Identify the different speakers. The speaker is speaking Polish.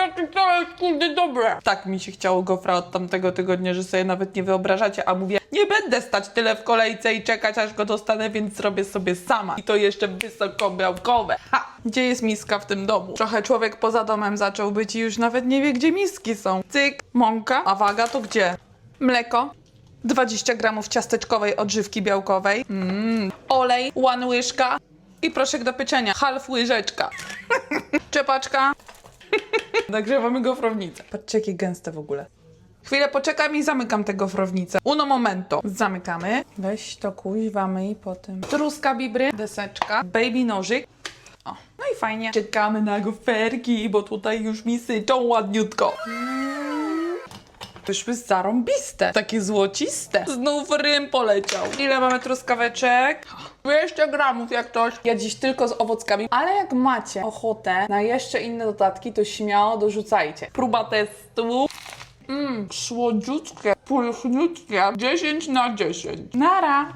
Speaker 1: jakie to jest kurde dobre. Tak mi się chciało gofra od tamtego tygodnia, że sobie nawet nie wyobrażacie, a mówię, nie będę stać tyle w kolejce i czekać aż go dostanę, więc zrobię sobie sama. I to jeszcze wysokobiałkowe. Ha! Gdzie jest miska w tym domu? Trochę człowiek poza domem zaczął być i już nawet nie wie, gdzie miski są. Cyk, mąka, a waga to gdzie? Mleko, 20 gramów ciasteczkowej odżywki białkowej, mm. olej, one łyżka i proszek do pieczenia, half łyżeczka, czepaczka, nagrzewamy gofrownicę. Patrzcie, jakie gęste w ogóle. Chwilę poczekam i zamykam tę gofrownicę. Uno momento. Zamykamy. Weź to kuźwamy i potem. Truska bibry, deseczka, baby nożyk. O, no i fajnie. Czekamy na goferki, bo tutaj już mi syczą ładniutko. Wyszły zarąbiste, takie złociste. Znów rym poleciał. Ile mamy truskaweczek? 200 gramów jak coś. Ja dziś tylko z owockami. Ale jak macie ochotę na jeszcze inne dodatki, to śmiało dorzucajcie. Próba testu. Mmm, słodziutkie, pulchniutkie. 10 na 10. Nara!